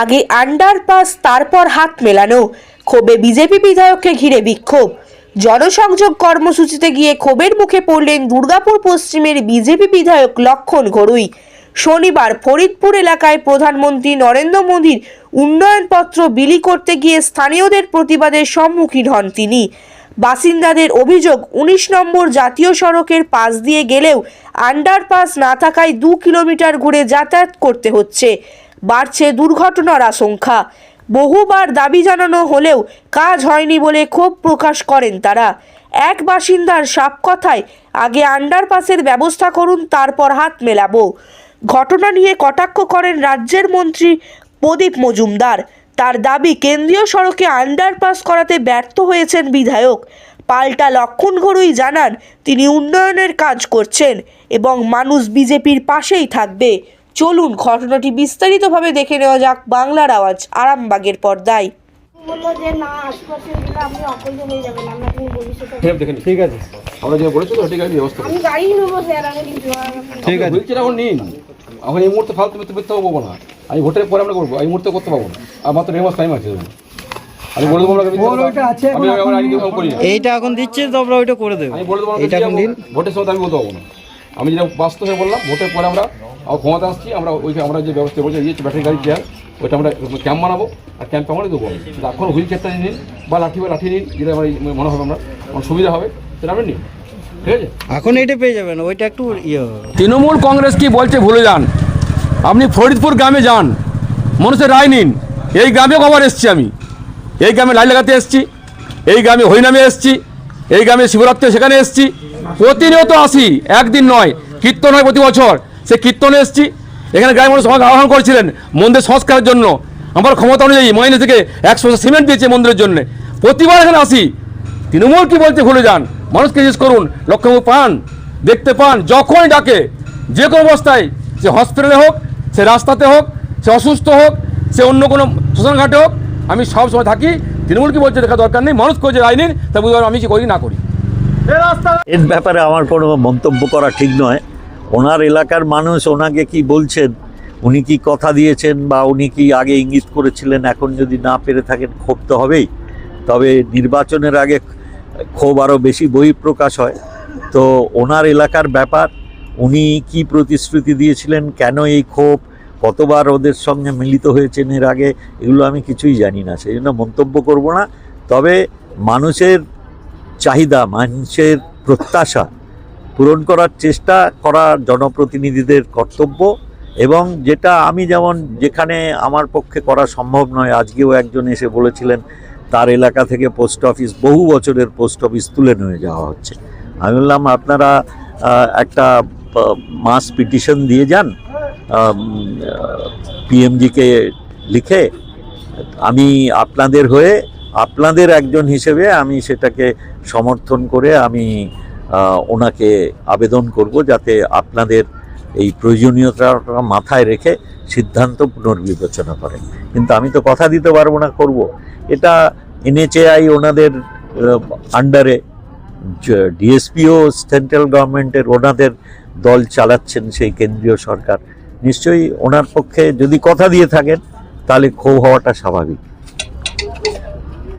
আগে আন্ডারপাস তারপর হাত মেলানো। ক্ষোভে বিজেপি বিধায়ককে ঘিরে বিক্ষোভ। জনসংযোগ কর্মসূচিতে গিয়ে ক্ষোভের মুখে পড়লেন দুর্গাপুর পশ্চিমের বিজেপি বিধায়ক লক্ষণ ঘড়ুই শনিবার ফরিদপুর এলাকায় প্রধানমন্ত্রী নরেন্দ্র মোদীর উন্নয়নপত্র বিলি করতে গিয়ে স্থানীয়দের প্রতিবাদের সম্মুখীন হন তিনি। বাসিন্দাদের অভিযোগ, উনিশ নম্বর জাতীয় সড়কের পাশ দিয়ে গেলেও আন্ডারপাস না থাকায় দু কিলোমিটার ঘুরে যাতায়াত করতে হচ্ছে। বাড়ছে দুর্ঘটনার আশঙ্কা। বহুবার দাবি জানানো হলেও কাজ হয়নি বলে ক্ষোভ প্রকাশ করেন তারা। এক বাসিন্দার সাপ কথায় আগে আন্ডারপাসের ব্যবস্থা করুন, তারপর হাত মেলাবো। ঘটনা নিয়ে কটাক্ষ করেন রাজ্যের মন্ত্রী প্রদীপ মজুমদার। তার দাবি, কেন্দ্রীয় সড়কে আন্ডারপাস করাতে ব্যর্থ হয়েছেন বিধায়ক। পাল্টা লক্ষণ ঘড়ুই জানান, তিনি উন্নয়নের কাজ করছেন এবং মানুষ বিজেপির পাশেই থাকবে। চলুন ঘটনাটি বিস্তারিতভাবে দেখে নেওয়া যাক বাংলার আওয়াজ আরামবাগের পর্দায়। হয়ে ঠিক আছে। আমরা যে বলেছি ঠিক আছে ব্যবস্থা আমি গাড়ি নেব স্যার আমি কিন্তু ঠিক আছে। হুইল এখন নিন। এখন এই মুহূর্তে ফালতু পাবো না। আমি ভোটের পরে আমরা করব এই মুহূর্তে করতে পারব না। আর মাত্র দেড় মাস টাইম আছে। আমি বলে দেবো। এইটা এখন দিচ্ছে তো আমরা ওইটা করে দেবো। আমি বলে দেবো এইটা এখন দিন। ভোটের সময় আমি বলতে পারব না। আমি যেটা বাস্তবে বললাম ভোটের পরে আমরা আমার ক্ষমতা আসছি আমরা ওই আমরা যে ব্যবস্থা বলছি ইয়ে ব্যাটারি গাড়ি চেয়ার ওইটা আমরা ক্যাম্প বানাবো আর ক্যাম্পে আমরা দেবো। এখন হুইল চেয়ারটা নিন বা লাঠি বা লাঠি নিন যেটা আমার মনে হবে আমরা আমার সুবিধা হবে সেটা আপনি নিন ঠিক আছে? এখন এইটা পেয়ে যাবেন ওইটা একটু ইয়ে তৃণমূল কংগ্রেস কি বলছে ভুলে যান। আপনি ফরিদপুর গ্রামে যান মানুষের রায় নিন। এই গ্রামে কবার এসছি আমি। এই গ্রামে লাই লাগাতে এসছি এই গ্রামে হরিনামে এসছি এই গ্রামে শিবরাত্রি সেখানে এসছি। প্রতিনিয়ত আসি একদিন নয় কীর্তন হয় প্রতি বছর। সে কীর্তনে এসছি। এখানে গ্রামের মানুষ আমাকে আহ্বান করেছিলেন মন্দির সংস্কারের জন্য। আমার ক্ষমতা অনুযায়ী মাইনে থেকে একশো সিমেন্ট দিয়েছে মন্দিরের জন্য। প্রতিবার এখানে আসি। তৃণমূল কি বলতে ভুলে যান। মানুষকে জিজ্ঞেস করুন লক্ষ্মীবাবু পান? দেখতে পান? যখনই ডাকে যে কোনো অবস্থায় সে হসপিটালে হোক সে রাস্তাতে হোক সে অসুস্থ হোক সে অন্য কোনো শ্মশানঘাটে হোক আমি সব সময় থাকি। তৃণমূল কি বলছে দেখা দরকার নেই। মানুষ করছে রায় নিন তা বুঝতে আমি কি করি না করি। এর ব্যাপারে আমার কোনো মন্তব্য করা ঠিক নয়। ওনার এলাকার মানুষ ওনাকে কি বলছেন? উনি কি কথা দিয়েছেন বা উনি কি আগে ইঙ্গিত করেছিলেন? এখন যদি না পেরে থাকেন, ক্ষোভ তো হবেই। তবে নির্বাচনের আগে ক্ষোভ আরও বেশি বহিঃপ্রকাশ হয়। তো ওনার এলাকার ব্যাপার, উনি কি প্রতিশ্রুতি দিয়েছিলেন? কেন এই ক্ষোভ? কতবার ওদের সঙ্গে মিলিত হয়েছেন এর আগে? এগুলো আমি কিছুই জানি না সেই জন্য মন্তব্য করব না। তবে মানুষের চাহিদা, মানুষের প্রত্যাশা পূরণ করার চেষ্টা করা জনপ্রতিনিধিদের কর্তব্য এবং যেটা আমি যেমন যেখানে আমার পক্ষে করা সম্ভব নয়, আজকেও একজন এসে বলেছিলেন, তার এলাকা থেকে পোস্ট অফিস, বহু বছরের পোস্ট অফিস তুলে নিয়ে যাওয়া হচ্ছে। আমি বললাম, আপনারা একটা মাস পিটিশন দিয়ে যান পিএমজিকে লিখে, আমি আপনাদের হয়ে, আপনাদের একজন হিসেবে আমি সেটাকে সমর্থন করে আমি ওনাকে আবেদন করব যাতে আপনাদের এই প্রয়োজনীয়তা মাথায় রেখে সিদ্ধান্ত পুনর্বিবেচনা করেন। কিন্তু আমি তো কথা দিতে পারব না, করব। এটা এনএচএআই ওনাদের আন্ডারে ডিএসপিও, সেন্ট্রাল গভর্নমেন্টের ওনাদের দল চালাচ্ছেন সেই কেন্দ্রীয় সরকার। নিশ্চয়ই ওনার পক্ষে যদি কথা দিয়ে থাকেন, তাহলে ক্ষোভ হওয়াটা স্বাভাবিক।